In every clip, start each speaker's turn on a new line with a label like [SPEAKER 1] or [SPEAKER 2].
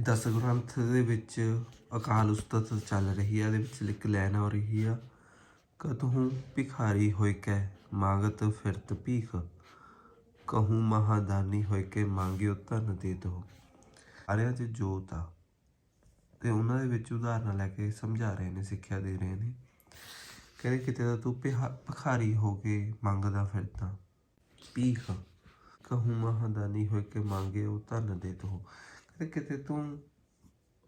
[SPEAKER 1] ਦਸ ਗ੍ਰੰਥ ਦੇ ਵਿੱਚ ਅਕਾਲ ਉਸਤਤ ਚੱਲ ਰਹੀ ਆ ਇਹਦੇ ਵਿੱਚ ਇੱਕ ਲਾਈਨ ਹੋ ਰਹੀ ਆ ਕਤਹੂੰ ਭਿਖਾਰੀ ਹੋਇ ਕੈ ਮੰਗਤ ਫਿਰਤ ਭੀਖ, ਕਹੂੰ ਮਹਾਦਾਨੀ ਹੋਇ ਕੇ ਮੰਗਿਓ ਧਨ ਦੇ ਦੋ। ਸਾਰਿਆਂ 'ਚ ਜੋਤ ਆ। ਤੇ ਉਹਨਾਂ ਦੇ ਵਿੱਚ ਉਦਾਹਰਨਾਂ ਲੈ ਕੇ ਸਮਝਾ ਰਹੇ ਨੇ, ਸਿੱਖਿਆ ਦੇ ਰਹੇ ਨੇ। ਕਹਿੰਦੇ, ਕਿਤੇ ਤਾਂ ਤੂੰ ਭਿਹਾ- ਭਿਖਾਰੀ ਹੋ ਕੇ ਮੰਗਦਾ ਫਿਰਦਾ, ਭੀਖ, ਕਹੂੰ ਮਹਾਦਾਨੀ ਹੋਇ ਕੇ ਮੰਗੇ ਉਹ ਧਨ ਦੇ ਦੋ। ਕਹਿੰਦੇ ਕਿਤੇ ਤੂੰ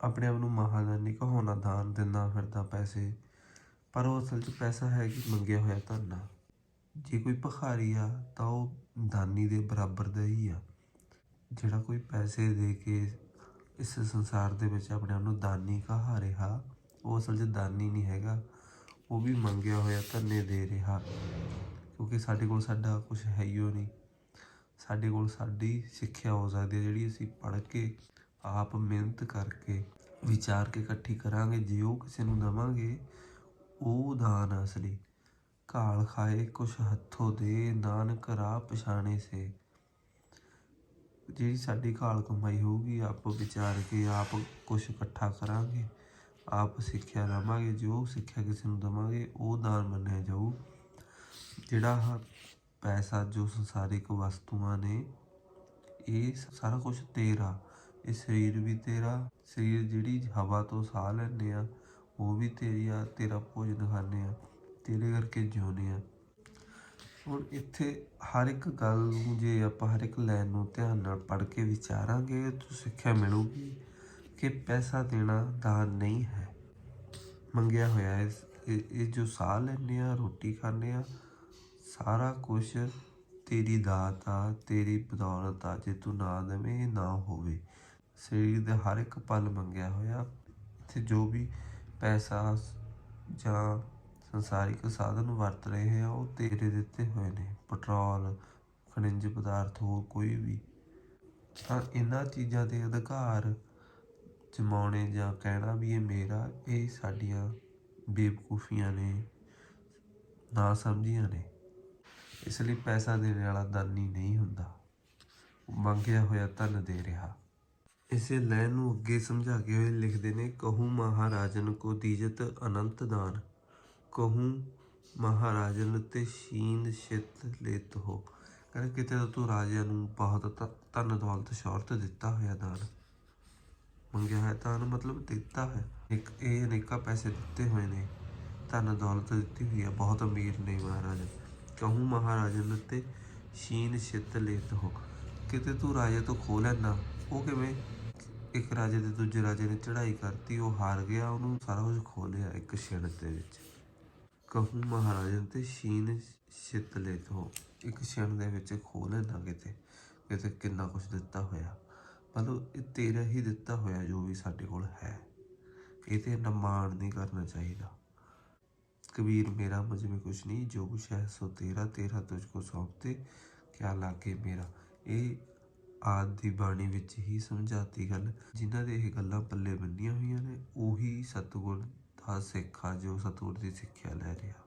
[SPEAKER 1] ਆਪਣੇ ਆਪ ਨੂੰ ਮਹਾਦਾਨੀ ਕਹਾਉਣਾ ਦਾਨ ਦਿੰਦਾ ਫਿਰਦਾ ਪੈਸੇ। ਪਰ ਉਹ ਅਸਲ 'ਚ ਪੈਸਾ ਹੈ ਕਿ ਮੰਗਿਆ ਹੋਇਆ ਧਨ ਜੇ ਕੋਈ ਭਖਾਰੀ ਆ, ਤਾਂ ਉਹ ਦਾਨੀ ਦੇ ਬਰਾਬਰ ਦਾ ਹੀ ਆ। ਜਿਹੜਾ ਕੋਈ ਪੈਸੇ ਦੇ ਕੇ ਇਸ ਸੰਸਾਰ ਦੇ ਵਿੱਚ ਆਪਣੇ ਆਪ ਨੂੰ ਦਾਨੀ ਕਹਾ ਰਿਹਾ, ਉਹ ਅਸਲ 'ਚ ਦਾਨੀ ਨਹੀਂ ਹੈਗਾ। ਉਹ ਵੀ ਮੰਗਿਆ ਹੋਇਆ ਧੰਨੇ ਦੇ ਰਿਹਾ। ਕਿਉਂਕਿ ਸਾਡੇ ਕੋਲ ਸਾਡਾ ਕੁਝ ਹੈ ਹੀ ਓ ਨਹੀਂ। ਸਾਡੇ ਕੋਲ ਸਾਡੀ ਸਿੱਖਿਆ ਹੋ ਸਕਦੀ ਹੈ, ਜਿਹੜੀ ਅਸੀਂ ਪੜ੍ਹ ਕੇ ਆਪ ਮਿਹਨਤ ਕਰਕੇ ਵਿਚਾਰ ਕੇ ਇਕੱਠੀ ਕਰਾਂਗੇ, ਜੇ ਉਹ ਕਿਸੇ ਨੂੰ ਦੇਵਾਂਗੇ, ਉਹ ਦਾਨ ਆ ਅਸਲੀ। ਘਾਲ ਖਾਏ, ਕੁਛ ਹੱਥੋਂ ਦੇ, ਨਾਨਕ ਰਾਹ ਪਛਾਣੇ ਸੇ। ਜਿਹੜੀ ਸਾਡੀ ਘਾਲ ਕਮਾਈ ਹੋਊਗੀ, ਆਪ ਵਿਚਾਰ ਕੇ ਆਪ ਕੁਛ ਇਕੱਠਾ ਕਰਾਂਗੇ, ਆਪ ਸਿੱਖਿਆ ਲਵਾਂਗੇ, ਜੋ ਸਿੱਖਿਆ ਕਿਸੇ ਨੂੰ ਦੇਵਾਂਗੇ, ਉਹ ਦਾਨ ਮੰਨਿਆ ਜਾਊ। ਜਿਹੜਾ ਆਹ ਪੈਸਾ, ਜੋ ਸੰਸਾਰਿਕ ਵਸਤੂਆਂ ਨੇ, ਇਹ ਸਾਰਾ ਕੁਝ ਤੇਰਾ ਇਹ ਸਰੀਰ ਵੀ ਤੇਰਾ, ਸਰੀਰ ਜਿਹੜੀ ਹਵਾ ਤੋਂ ਸਾਹ ਲੈਂਦੇ ਆ, ਉਹ ਵੀ ਤੇਰੀ ਆ, ਤੇਰਾ ਭੋਜਨ ਖਾਂਦੇ ਆ, ਤੇਰੇ ਕਰਕੇ ਜਿਉਂਦੇ ਆ। ਹੁਣ ਇੱਥੇ ਹਰ ਇੱਕ ਗੱਲ ਨੂੰ ਜੇ ਆਪਾਂ ਹਰ ਇੱਕ ਲਾਈਨ ਨੂੰ ਧਿਆਨ ਨਾਲ ਪੜ੍ਹ ਕੇ ਵਿਚਾਰਾਂਗੇ, ਤਾਂ ਸਿੱਖਿਆ ਮਿਲੂਗੀ ਕਿ ਪੈਸਾ ਦੇਣਾ ਦਾਨ ਨਹੀਂ ਹੈ। ਮੰਗਿਆ ਹੋਇਆ ਹੈ, ਇਹ ਜੋ ਸਾਹ ਲੈਂਦੇ ਆ, ਰੋਟੀ ਖਾਂਦੇ ਆ, ਸਾਰਾ ਕੁਝ ਤੇਰੀ ਦਾਤ ਆ, ਤੇਰੀ ਬਦੌਲਤ ਆ, ਜੇ ਤੂੰ ਨਾ ਦੇਵੇਂ, ਨਾ ਹੋਵੇ। ਸਰੀਰ ਦਾ ਹਰ ਇੱਕ ਪਲ ਮੰਗਿਆ ਹੋਇਆ। ਇੱਥੇ ਜੋ ਵੀ ਪੈਸਾ ਜਾਂ ਸੰਸਾਰਿਕ ਸਾਧਨ ਵਰਤ ਰਹੇ ਆ, ਉਹ ਤੇਰੇ ਦਿੱਤੇ ਹੋਏ ਨੇ। ਪੈਟਰੋਲ, ਖਣਿਜ ਪਦਾਰਥ, ਹੋਰ ਕੋਈ ਵੀ। ਤਾਂ ਇਹਨਾਂ ਚੀਜ਼ਾਂ ਦੇ ਅਧਿਕਾਰ ਜਮਾਉਣੇ ਜਾਂ ਕਹਿਣਾ ਵੀ ਇਹ ਮੇਰਾ, ਇਹ ਸਾਡੀਆਂ ਬੇਵਕੂਫੀਆਂ ਨੇ, ਨਾ ਸਮਝੀਆਂ ਨੇ। ਇਸ ਲਈ ਪੈਸਾ ਦੇਣ ਵਾਲਾ ਦਾਨੀ ਨਹੀਂ ਹੁੰਦਾ। ਮੰਗਿਆ ਹੋਇਆ ਧਨ ਦੇ ਰਿਹਾ। ਇਸੇ ਲੈਣ ਨੂੰ ਅੱਗੇ ਸਮਝਾ ਕੇ ਹੋਏ ਲਿਖਦੇ ਨੇ, ਕਹੂੰ ਮਹਾਰਾਜਨ ਕੋ ਦੀਜਤ ਅਨੰਤ ਦਾਨ। ਕਹੂੰ ਮਹਾਰਾਜਨ ਤੇ ਸ਼ੀਨ ਛਿਤ ਲੇਤ ਹੋ। ਕਹਿੰਦੇ ਕਿਤੇ ਤੂੰ ਰਾਜਿਆਂ ਨੂੰ ਬਹੁਤ ਧ- ਧਨ ਦੌਲਤ ਸ਼ੌਹਰਤ ਦਿੱਤਾ ਹੋਇਆ ਦਾਨ। ਮੰਗਿਆ ਹੋਇਆ ਦਾਨ ਮਤਲਬ ਦਿੱਤਾ ਹੈ। ਇੱਕ, ਇਹ ਅਨੇਕਾਂ ਪੈਸੇ ਦਿੱਤੇ ਹੋਏ ਨੇ। ਧਨ ਦੌਲਤ ਦਿੱਤੀ ਹੋਈ ਹੈ ਬਹੁਤ ਅਮੀਰ ਨੇ ਮਹਾਰਾਜ ਕਹੂੰ ਮਹਾਰਾਜਨ ਤੇ ਸ਼ੀਨ ਛਿਤ ਲੇਤ ਹੋ। ਕਿਤੇ ਤੂੰ ਰਾਜੇ ਤੋਂ ਖੋ ਲੈਣਾ ਉਹ ਕਿਵੇਂ? ਇੱਕ ਰਾਜੇ ਦੇ ਦੂਜੇ ਰਾਜੇ ਨੇ ਚੜ੍ਹਾਈ ਕਰਤੀ, ਉਹ ਹਾਰ ਗਿਆ, ਉਹਨੂੰ ਸਾਰਾ ਕੁਝ ਖੋ ਲਿਆ ਇੱਕ ਛਿਣ ਦੇ ਵਿੱਚ। ਕਹੂੰ ਮਹਾਰਾਜਨ ਤੇ ਸ਼ੀਨ ਛਿਤ ਲੇਤ ਇੱਕ ਛਿਣ ਦੇ ਵਿੱਚ ਖੋ ਲੈਣਾ ਕਿਤੇ ਕਿਤੇ ਕਿੰਨਾ ਕੁਝ ਦਿੱਤਾ ਹੋਇਆ। ਮਤਲਬ ਇਹ ਤੇਰਾ ਹੀ ਦਿੱਤਾ ਹੋਇਆ ਜੋ ਵੀ ਸਾਡੇ ਕੋਲ ਹੈ। ਇਹ ਤੇ ਇੰਨਾ ਮਾਣ ਨਹੀਂ ਕਰਨਾ ਚਾਹੀਦਾ। ਕਬੀਰ, ਮੇਰਾ ਮੁਝ में ਕੁਛ ਨਹੀਂ, ਜੋ ਕੁਛ ਹੈ ਸੋ ਤੇਰਾ ਤੇਰਾ ਤੁਝ ਕੋ ਸੌਂਪਤੇ, ਕਿਆ ਲਾਗੇ ਮੇਰਾ। ਇਹ ਆਦਿ ਦੀ ਬਾਣੀ ਵਿੱਚ ਹੀ ਸਮਝਾਤੀ ਗੱਲ। ਜਿਨ੍ਹਾਂ ਦੇ ਇਹ ਗੱਲਾਂ ਪੱਲੇ ਬੰਨੀਆਂ ਹੋਈਆਂ ਨੇ, ਉਹੀ ਸਤਿਗੁਰ ਦਾ ਸਿੱਖ ਆ ਜੋ ਸਤਿਗੁਰ ਦੀ ਸਿੱਖਿਆ ਲੈ ਰਿਹਾ।